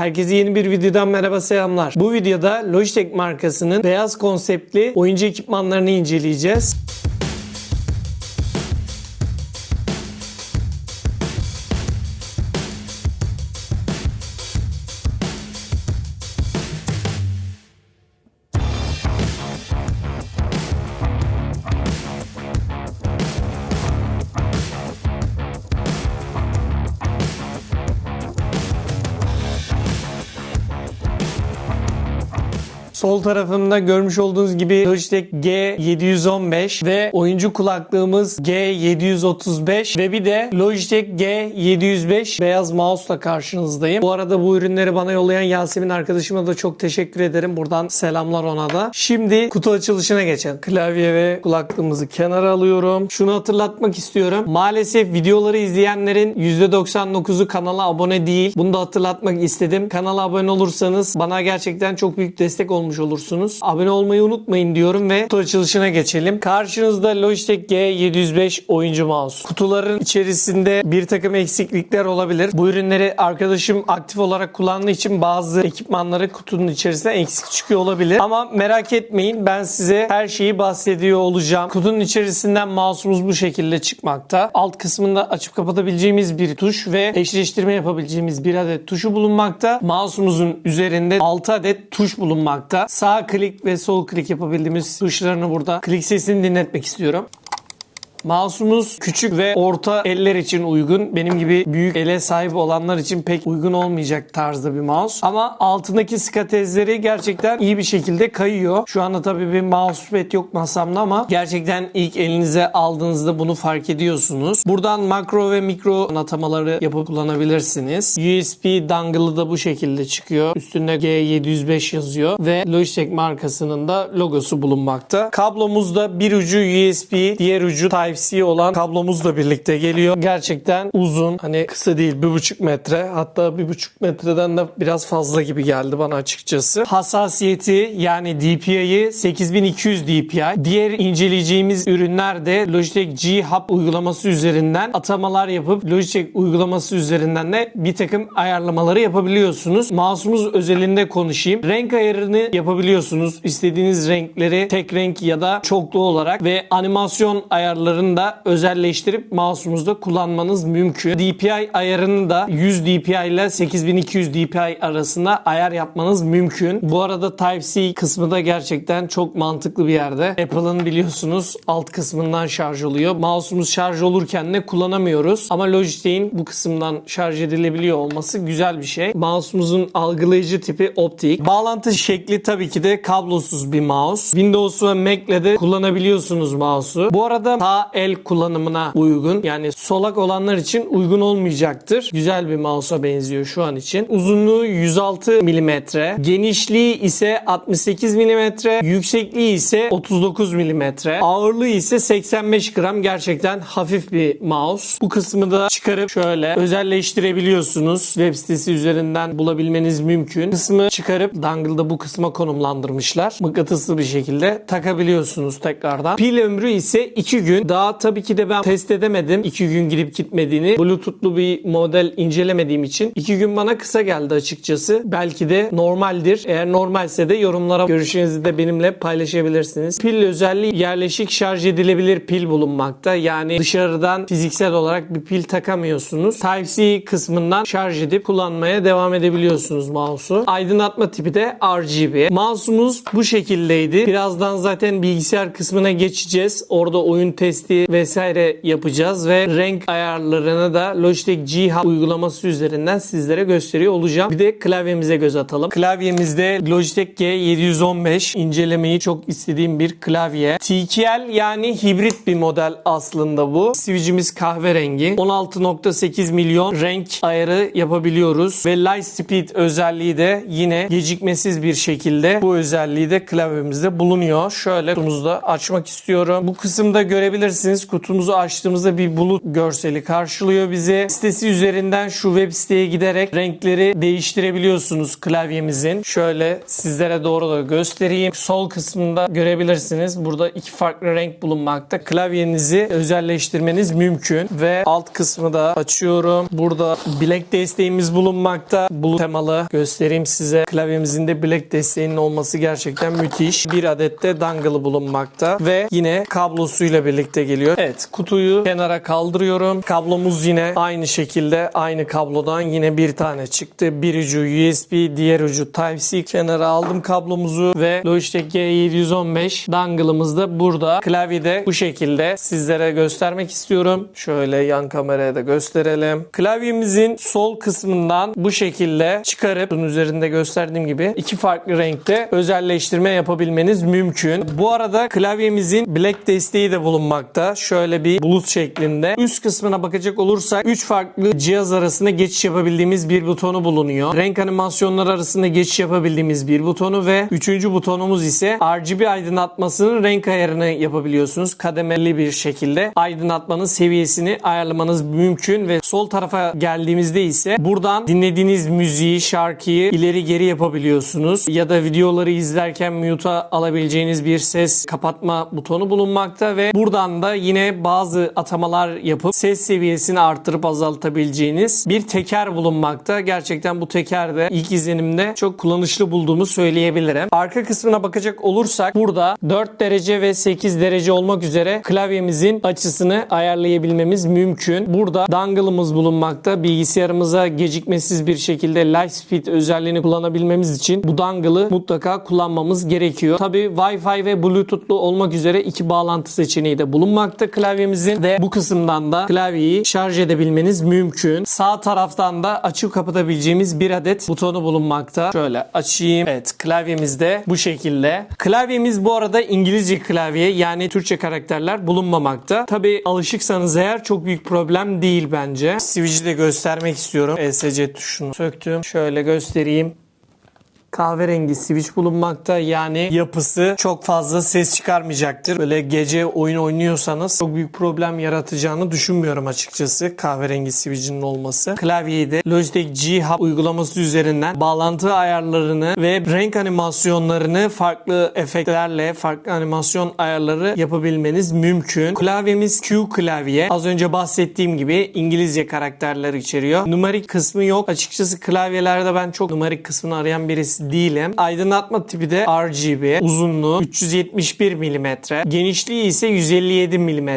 Herkese yeni bir videodan merhaba selamlar. Bu videoda Logitech markasının beyaz konseptli oyuncu ekipmanlarını inceleyeceğiz. Sol tarafımda görmüş olduğunuz gibi Logitech G715 ve oyuncu kulaklığımız G735 ve bir de Logitech G705 beyaz mouse'la karşınızdayım. Bu arada bu ürünleri bana yollayan Yasemin arkadaşıma da çok teşekkür ederim. Buradan selamlar ona da. Şimdi kutu açılışına geçelim. Klavye ve kulaklığımızı kenara alıyorum. Şunu hatırlatmak istiyorum. Maalesef videoları izleyenlerin %99'u kanala abone değil. Bunu da hatırlatmak istedim. Kanala abone olursanız bana gerçekten çok büyük destek olmuş olursunuz. Abone olmayı unutmayın diyorum ve kutu açılışına geçelim. Karşınızda Logitech G705 oyuncu mouse. Kutuların içerisinde bir takım eksiklikler olabilir. Bu ürünleri arkadaşım aktif olarak kullandığı için bazı ekipmanları kutunun içerisinde eksik çıkıyor olabilir. Ama merak etmeyin ben size her şeyi bahsediyor olacağım. Kutunun içerisinden mouse'umuz bu şekilde çıkmakta. Alt kısmında açıp kapatabileceğimiz bir tuş ve eşleştirme yapabileceğimiz bir adet tuşu bulunmakta. Mouse'umuzun üzerinde 6 adet tuş bulunmakta. Sağ klik ve sol klik yapabildiğimiz tuşlarını burada klik sesini dinletmek istiyorum. Mouse'umuz küçük ve orta eller için uygun. Benim gibi büyük ele sahip olanlar için pek uygun olmayacak tarzda bir mouse. Ama altındaki skatezleri gerçekten iyi bir şekilde kayıyor. Şu anda tabii bir mousepad yok masamda ama gerçekten ilk elinize aldığınızda bunu fark ediyorsunuz. Buradan makro ve mikro atamaları yapıp kullanabilirsiniz. USB dongle'ı da bu şekilde çıkıyor. Üstünde G705 yazıyor ve Logitech markasının da logosu bulunmakta. Kablomuzda bir ucu USB, diğer ucu Type Type-C olan kablomuzla birlikte geliyor. Gerçekten uzun. Hani kısa değil 1,5 metre. Hatta 1,5 metreden de biraz fazla gibi geldi bana açıkçası. Hassasiyeti yani DPI'yi 8200 DPI. Diğer inceleyeceğimiz ürünler de Logitech G Hub uygulaması üzerinden atamalar yapıp Logitech uygulaması üzerinden de bir takım ayarlamaları yapabiliyorsunuz. Mouse'umuz özelinde konuşayım. Renk ayarını yapabiliyorsunuz. İstediğiniz renkleri tek renk ya da çoklu olarak ve animasyon ayarları ayarını da özelleştirip mouse'umuzda kullanmanız mümkün. DPI ayarını da 100 DPI ile 8200 DPI arasında ayar yapmanız mümkün. Bu arada Type-C kısmı da gerçekten çok mantıklı bir yerde. Apple'ın biliyorsunuz alt kısmından şarj oluyor. Mouse'umuz şarj olurken de kullanamıyoruz. Ama Logitech'in bu kısımdan şarj edilebiliyor olması güzel bir şey. Mouse'umuzun algılayıcı tipi optik. Bağlantı şekli tabii ki de kablosuz bir mouse. Windows ve Mac'le de kullanabiliyorsunuz mouse'u. Bu arada sağ el kullanımına uygun. Yani solak olanlar için uygun olmayacaktır. Güzel bir mouse'a benziyor şu an için. Uzunluğu 106 mm. Genişliği ise 68 mm. Yüksekliği ise 39 mm. Ağırlığı ise 85 gram. Gerçekten hafif bir mouse. Bu kısmı da çıkarıp şöyle özelleştirebiliyorsunuz. Web sitesi üzerinden bulabilmeniz mümkün. Kısmı çıkarıp dongle'da bu kısma konumlandırmışlar. Mıknatıslı bir şekilde takabiliyorsunuz tekrardan. Pil ömrü ise 2 gün. Daha tabii ki de ben test edemedim 2 gün gidip gitmediğini. Bluetooth'lu bir model incelemediğim için 2 gün bana kısa geldi açıkçası. Belki de normaldir. Eğer normalse de yorumlara görüşlerinizi de benimle paylaşabilirsiniz. Pil özelliği yerleşik şarj edilebilir pil bulunmakta. Yani dışarıdan fiziksel olarak bir pil takamıyorsunuz. Type-C kısmından şarj edip kullanmaya devam edebiliyorsunuz mouse'u. Aydınlatma tipi de RGB. Mouse'umuz bu şekildeydi. Birazdan zaten bilgisayar kısmına geçeceğiz. Orada oyun testi vesaire yapacağız ve renk ayarlarını da Logitech G Hub uygulaması üzerinden sizlere gösteriyor olacağım. Bir de klavyemize göz atalım. Klavyemizde Logitech G715 incelemeyi çok istediğim bir klavye. TKL yani hibrit bir model aslında bu. Switch'imiz kahverengi. 16.8 milyon renk ayarı yapabiliyoruz ve Light Speed özelliği de yine gecikmesiz bir şekilde bu özelliği de klavyemizde bulunuyor. Şöyle kutumuzda açmak istiyorum. Bu kısımda görebilirsiniz görebilirsiniz. Kutumuzu açtığımızda bir bulut görseli karşılıyor bizi. Sitesi üzerinden şu web siteye giderek renkleri değiştirebiliyorsunuz klavyemizin. Şöyle sizlere doğru da göstereyim. Sol kısmında görebilirsiniz. Burada iki farklı renk bulunmakta. Klavyenizi özelleştirmeniz mümkün ve alt kısmı da açıyorum. Burada bilek desteğimiz bulunmakta. Bulut temalı göstereyim size. Klavyemizin de bilek desteğinin olması gerçekten müthiş. Bir adet de dangle'ı bulunmakta ve yine kablosuyla birlikte geliyor. Evet kutuyu kenara kaldırıyorum. Kablomuz yine aynı şekilde aynı kablodan yine bir tane çıktı. Bir ucu USB, diğer ucu Type-C. Kenara aldım kablomuzu ve Logitech G715 dangle'ımız da burada. Klavyede bu şekilde sizlere göstermek istiyorum. Şöyle yan kameraya da gösterelim. Klavyemizin sol kısmından bu şekilde çıkarıp bunun üzerinde gösterdiğim gibi iki farklı renkte özelleştirme yapabilmeniz mümkün. Bu arada klavyemizin black desteği de bulunmakta. Şöyle bir bulut şeklinde. Üst kısmına bakacak olursak 3 farklı cihaz arasında geçiş yapabildiğimiz bir butonu bulunuyor. Renk animasyonları arasında geçiş yapabildiğimiz bir butonu ve üçüncü butonumuz ise RGB aydınlatmasının renk ayarını yapabiliyorsunuz. Kademeli bir şekilde aydınlatmanın seviyesini ayarlamanız mümkün ve sol tarafa geldiğimizde ise buradan dinlediğiniz müziği, şarkıyı ileri geri yapabiliyorsunuz. Ya da videoları izlerken mute'a alabileceğiniz bir ses kapatma butonu bulunmakta ve buradan da yine bazı atamalar yapıp ses seviyesini arttırıp azaltabileceğiniz bir teker bulunmakta. Gerçekten bu teker de ilk izlenimde çok kullanışlı bulduğumu söyleyebilirim. Arka kısmına bakacak olursak burada 4 derece ve 8 derece olmak üzere klavyemizin açısını ayarlayabilmemiz mümkün. Burada dangle'ımız bulunmakta. Bilgisayarımıza gecikmesiz bir şekilde light speed özelliğini kullanabilmemiz için bu dangle'ı mutlaka kullanmamız gerekiyor. Tabi Wi-Fi ve Bluetooth'lu olmak üzere iki bağlantı seçeneği de bulunmakta klavyemizin ve bu kısımdan da klavyeyi şarj edebilmeniz mümkün. Sağ taraftan da açıp kapatabileceğimiz bir adet butonu bulunmakta. Şöyle açayım. Evet klavyemiz de bu şekilde. Klavyemiz bu arada İngilizce klavye yani Türkçe karakterler bulunmamakta. Tabi alışıksanız eğer çok büyük problem değil bence. Switch'i de göstermek istiyorum. ESC tuşunu söktüm. Şöyle göstereyim kahverengi switch bulunmakta. Yani yapısı çok fazla ses çıkarmayacaktır. Böyle gece oyun oynuyorsanız çok büyük problem yaratacağını düşünmüyorum açıkçası kahverengi switch'in olması. Klavyeyi de Logitech G Hub uygulaması üzerinden bağlantı ayarlarını ve renk animasyonlarını farklı efektlerle farklı animasyon ayarları yapabilmeniz mümkün. Klavyemiz Q klavye. Az önce bahsettiğim gibi İngilizce karakterler içeriyor. Numarik kısmı yok. Açıkçası klavyelerde ben çok numarik kısmını arayan birisi değilim. Aydınlatma tipi de RGB. Uzunluğu 371 mm. Genişliği ise 157 mm.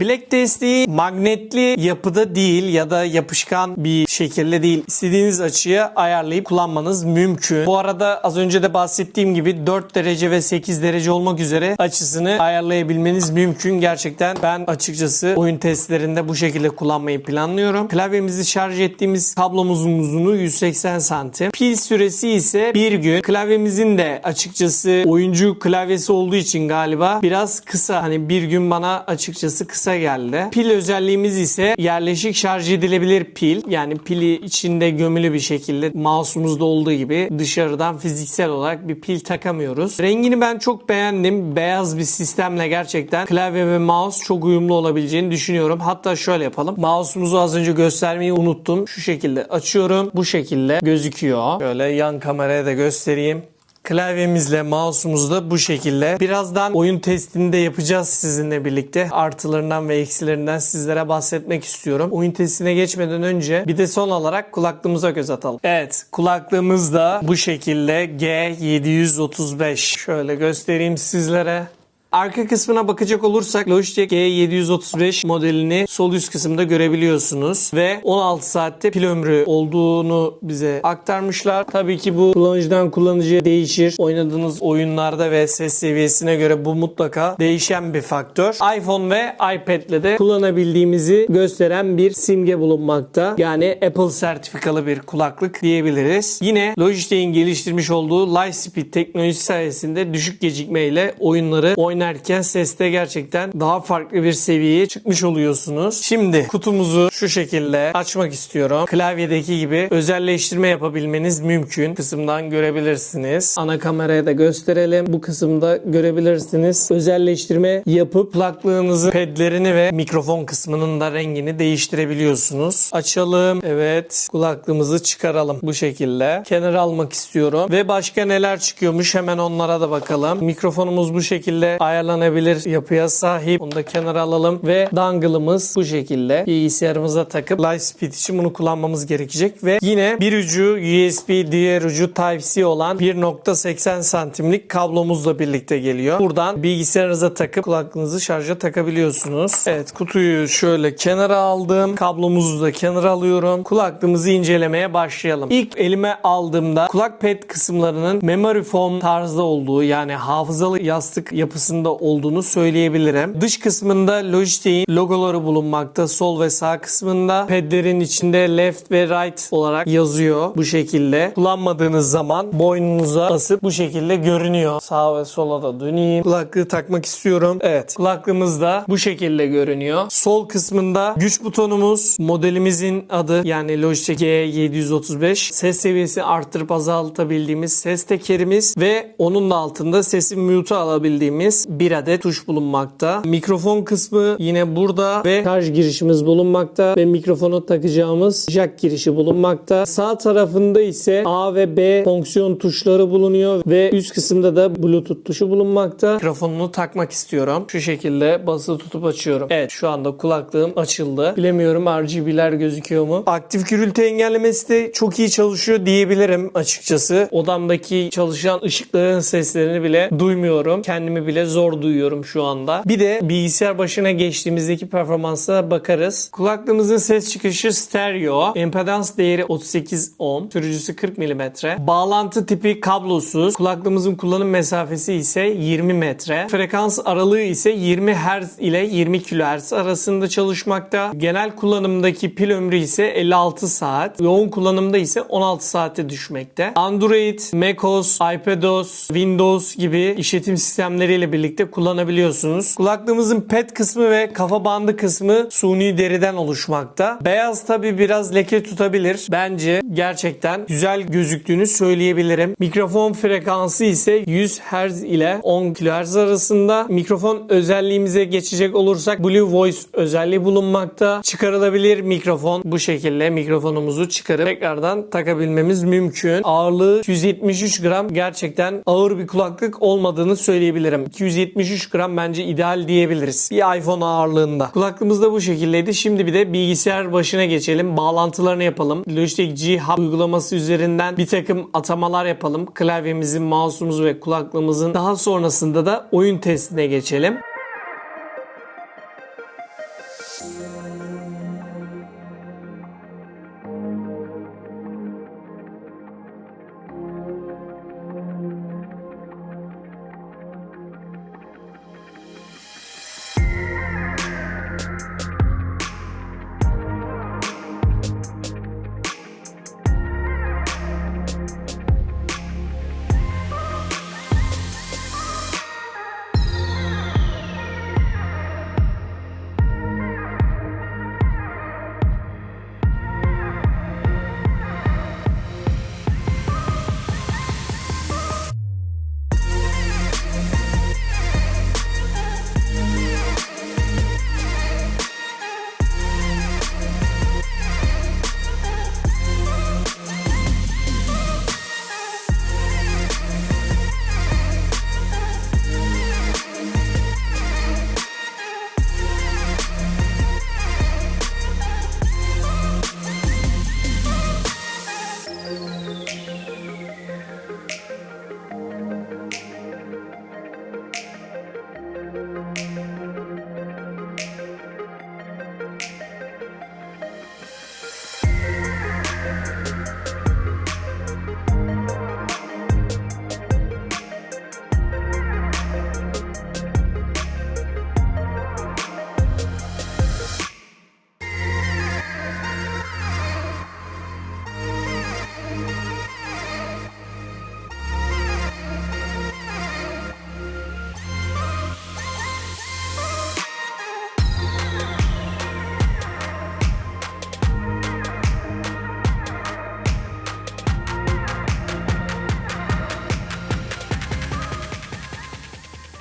Black desteği magnetli yapıda değil ya da yapışkan bir şekilde değil. İstediğiniz açıya ayarlayıp kullanmanız mümkün. Bu arada az önce de bahsettiğim gibi 4 derece ve 8 derece olmak üzere açısını ayarlayabilmeniz mümkün. Gerçekten ben açıkçası oyun testlerinde bu şekilde kullanmayı planlıyorum. Klavyemizi şarj ettiğimiz kablomuzun uzunluğu 180 santim. Pil süresi ise 1 gün. Klavyemizin de açıkçası oyuncu klavyesi olduğu için galiba biraz kısa. Hani bir gün bana açıkçası kısa geldi. Pil özelliğimiz ise yerleşik şarj edilebilir pil. Yani pili içinde gömülü bir şekilde mouse'umuzda olduğu gibi dışarıdan fiziksel olarak bir pil takamıyoruz. Rengini ben çok beğendim. Beyaz bir sistemle gerçekten klavye ve mouse çok uyumlu olabileceğini düşünüyorum. Hatta şöyle yapalım. Mouse'umuzu az önce göstermeyi unuttum. Şu şekilde açıyorum. Bu şekilde gözüküyor. Şöyle yan kameraya da göstereyim. Klavyemizle mouse'umuz da bu şekilde. Birazdan oyun testini de yapacağız sizinle birlikte. Artılarından ve eksilerinden sizlere bahsetmek istiyorum. Oyun testine geçmeden önce bir de son olarak kulaklığımıza göz atalım. Evet kulaklığımız da bu şekilde G735. Şöyle göstereyim sizlere. Arka kısmına bakacak olursak Logitech G735 modelini sol üst kısımda görebiliyorsunuz ve 16 saatte pil ömrü olduğunu bize aktarmışlar. Tabii ki bu kullanıcıdan kullanıcıya değişir. Oynadığınız oyunlarda ve ses seviyesine göre bu mutlaka değişen bir faktör. iPhone ve iPad'le de kullanabildiğimizi gösteren bir simge bulunmakta. Yani Apple sertifikalı bir kulaklık diyebiliriz. Yine Logitech'in geliştirmiş olduğu Lightspeed teknolojisi sayesinde düşük gecikmeyle oyunları oynayabilirsiniz dinlerken seste gerçekten daha farklı bir seviyeye çıkmış oluyorsunuz. Şimdi kutumuzu şu şekilde açmak istiyorum. Klavyedeki gibi özelleştirme yapabilmeniz mümkün. Kısımdan görebilirsiniz. Ana kameraya da gösterelim. Bu kısımda görebilirsiniz. Özelleştirme yapıp kulaklığınızın pedlerini ve mikrofon kısmının da rengini değiştirebiliyorsunuz. Açalım. Evet. Kulaklığımızı çıkaralım bu şekilde. Kenara almak istiyorum. Ve başka neler çıkıyormuş hemen onlara da bakalım. Mikrofonumuz bu şekilde ayarlanabilir yapıya sahip. Onu da kenara alalım. Ve dongle'ımız bu şekilde bilgisayarımıza takıp Lightspeed için bunu kullanmamız gerekecek. Ve yine bir ucu USB diğer ucu Type-C olan 1.80 santimlik kablomuzla birlikte geliyor. Buradan bilgisayarınıza takıp kulaklığınızı şarja takabiliyorsunuz. Evet kutuyu şöyle kenara aldım. Kablomuzu da kenara alıyorum. Kulaklığımızı incelemeye başlayalım. İlk elime aldığımda kulak pad kısımlarının memory foam tarzda olduğu yani hafızalı yastık yapısında olduğunu söyleyebilirim. Dış kısmında Logitech'in logoları bulunmakta. Sol ve sağ kısmında padlerin içinde left ve right olarak yazıyor bu şekilde. Kullanmadığınız zaman boynunuza basıp bu şekilde görünüyor. Sağa ve sola da döneyim. Kulaklığı takmak istiyorum. Evet. Kulaklığımız da bu şekilde görünüyor. Sol kısmında güç butonumuz, modelimizin adı yani Logitech G735. Ses seviyesi arttırıp azaltabildiğimiz ses tekerimiz ve onun da altında sesi mute alabildiğimiz bir adet tuş bulunmakta. Mikrofon kısmı yine burada ve şarj girişimiz bulunmakta ve mikrofonu takacağımız jack girişi bulunmakta. Sağ tarafında ise A ve B fonksiyon tuşları bulunuyor ve üst kısımda da Bluetooth tuşu bulunmakta. Mikrofonunu takmak istiyorum. Şu şekilde basılı tutup açıyorum. Evet şu anda kulaklığım açıldı. Bilemiyorum RGB'ler gözüküyor mu? Aktif gürültü engellemesi de çok iyi çalışıyor diyebilirim açıkçası. Odamdaki çalışan ışıkların seslerini bile duymuyorum. Kendimi bile zor duyuyorum şu anda. Bir de bilgisayar başına geçtiğimizdeki performansa bakarız. Kulaklığımızın ses çıkışı stereo. Empedans değeri 38 ohm. Sürücüsü 40 mm. Bağlantı tipi kablosuz. Kulaklığımızın kullanım mesafesi ise 20 metre. Frekans aralığı ise 20 Hz ile 20 kHz arasında çalışmakta. Genel kullanımdaki pil ömrü ise 56 saat. Yoğun kullanımda ise 16 saate düşmekte. Android, macOS, iPadOS, Windows gibi işletim sistemleriyle birlikte kullanabiliyorsunuz. Kulaklığımızın pet kısmı ve kafa bandı kısmı suni deriden oluşmakta. Beyaz tabi biraz leke tutabilir. Bence gerçekten güzel gözüktüğünü söyleyebilirim. Mikrofon frekansı ise 100 Hz ile 10 kHz arasında. Mikrofon özelliğimize geçecek olursak Blue Voice özelliği bulunmakta. Çıkarılabilir mikrofon bu şekilde mikrofonumuzu çıkarıp tekrardan takabilmemiz mümkün. Ağırlığı 273 gram gerçekten ağır bir kulaklık olmadığını söyleyebilirim. 273 gram bence ideal diyebiliriz. Bir iPhone ağırlığında. Kulaklığımız da bu şekildeydi. Şimdi bir de bilgisayar başına geçelim. Bağlantılarını yapalım. Logitech G Hub uygulaması üzerinden bir takım atamalar yapalım. Klavyemizin, mouse'umuz ve kulaklığımızın daha sonrasında da oyun testine geçelim.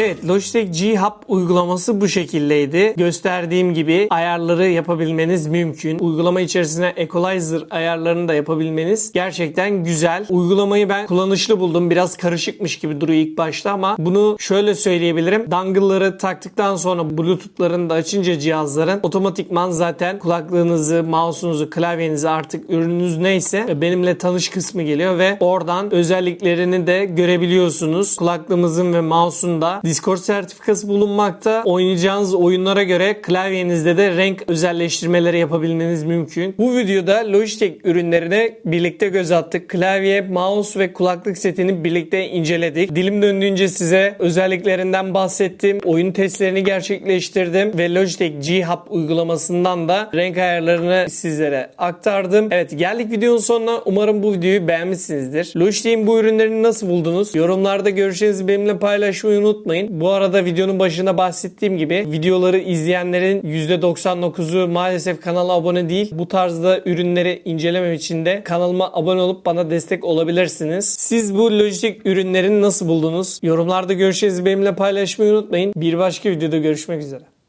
Evet Logitech G Hub uygulaması bu şekildeydi. Gösterdiğim gibi ayarları yapabilmeniz mümkün. Uygulama içerisine equalizer ayarlarını da yapabilmeniz gerçekten güzel. Uygulamayı ben kullanışlı buldum. Biraz karışıkmış gibi duruyor ilk başta ama bunu şöyle söyleyebilirim. Dongle'ları taktıktan sonra Bluetooth'larını da açınca cihazların otomatikman zaten kulaklığınızı, mouse'unuzu, klavyenizi artık ürününüz neyse benimle tanış kısmı geliyor ve oradan özelliklerini de görebiliyorsunuz. Kulaklığımızın ve mouse'un da Discord sertifikası bulunmakta. Oynayacağınız oyunlara göre klavyenizde de renk özelleştirmeleri yapabilmeniz mümkün. Bu videoda Logitech ürünlerine birlikte göz attık. Klavye, mouse ve kulaklık setini birlikte inceledik. Dilim döndüğünce size özelliklerinden bahsettim. Oyun testlerini gerçekleştirdim ve Logitech G Hub uygulamasından da renk ayarlarını sizlere aktardım. Evet geldik videonun sonuna. Umarım bu videoyu beğenmişsinizdir. Logitech'in bu ürünlerini nasıl buldunuz? Yorumlarda görüşlerinizi benimle paylaşmayı unutmayın. Bu arada videonun başında bahsettiğim gibi videoları izleyenlerin %99'u maalesef kanala abone değil. Bu tarzda ürünleri incelemem için de kanalıma abone olup bana destek olabilirsiniz. Siz bu Logitech ürünlerini nasıl buldunuz? Yorumlarda görüşlerinizi benimle paylaşmayı unutmayın. Bir başka videoda görüşmek üzere.